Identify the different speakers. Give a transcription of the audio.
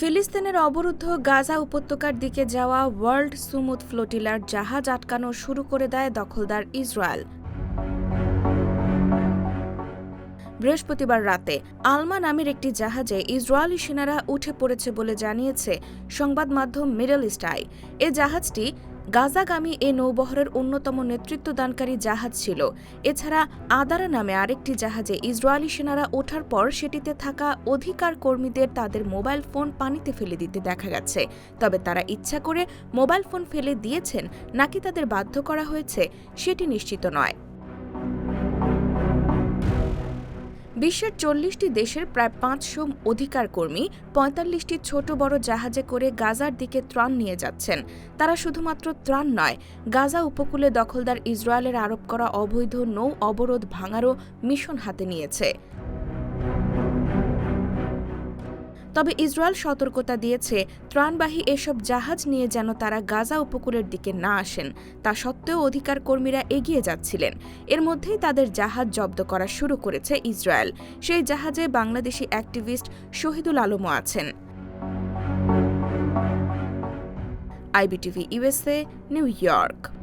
Speaker 1: ফিলিস্তিনের অবরুদ্ধ গাজা উপত্যকার দিকে যাওয়া ওয়ার্ল্ড সুমুদ ফ্লোটিলার জাহাজ আটকানো শুরু করে দেয় দখলদার ইসরায়েল। বৃহস্পতিবার রাতে আলমা নামের একটি জাহাজে ইসরায়েলি সেনারা উঠে পড়েছে বলে জানিয়েছে সংবাদ মাধ্যম মিডল ইস্ট আই। এ জাহাজটি গাজাগামী এ নৌবহরের অন্যতম নেতৃত্বদানকারী জাহাজ ছিল। এছাড়া আদারা নামে আরেকটি জাহাজে ইসরায়েলি সেনারা ওঠার পর সেটিতে থাকা অধিকার কর্মীদের তাদের মোবাইল ফোন পানিতে ফেলে দিতে দেখা গেছে। তবে তারা ইচ্ছা করে মোবাইল ফোন ফেলে দিয়েছেন, নাকি তাদের বাধ্য করা হয়েছে, সেটি নিশ্চিত নয়। বিশ্বের চল্লিশটি দেশের প্রায় পাঁচশো অধিকার কর্মী পঁয়তাল্লিশটি ছোট বড় জাহাজে করে গাজার দিকে ত্রাণ নিয়ে যাচ্ছেন। তারা শুধুমাত্র ত্রাণ নয়, গাজা উপকূলে দখলদার ইসরায়েলের আরোপ করা অবৈধ নৌ অবরোধ ভাঙারও মিশন হাতে নিয়েছে। তবে ইসরায়েল সতর্কতা দিয়েছে, ত্রাণবাহী এসব জাহাজ নিয়ে যেন তারা গাজা উপকূলের দিকে না আসেন। তা সত্ত্বেও অধিকার কর্মীরা এগিয়ে যাচ্ছিলেন। এর মধ্যেই তাদের জাহাজ জব্দ করা শুরু করেছে ইসরায়েল। সেই জাহাজে বাংলাদেশি অ্যাক্টিভিস্ট শহীদুল আলমও আছেন। IBTV USA New York.